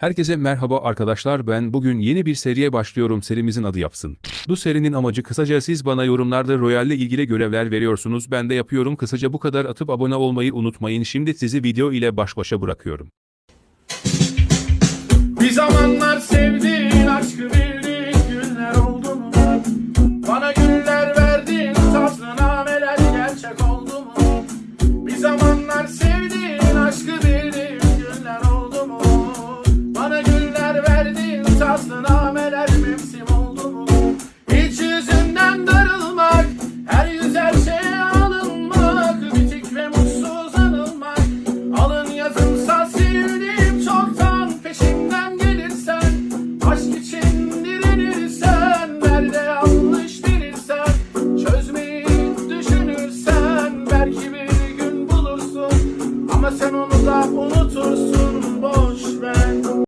Herkese merhaba arkadaşlar ben bugün yeni bir seriye başlıyorum serimizin adı yapsın. Bu serinin amacı kısaca siz bana yorumlarda Royal ile ilgili görevler veriyorsunuz ben de yapıyorum kısaca bu kadar atıp abone olmayı unutmayın şimdi sizi video ile baş başa bırakıyorum. Bir zamanlar sevdiğin aşkı bildiğin günler oldu mu? Bana günler Sen onu da unutursun.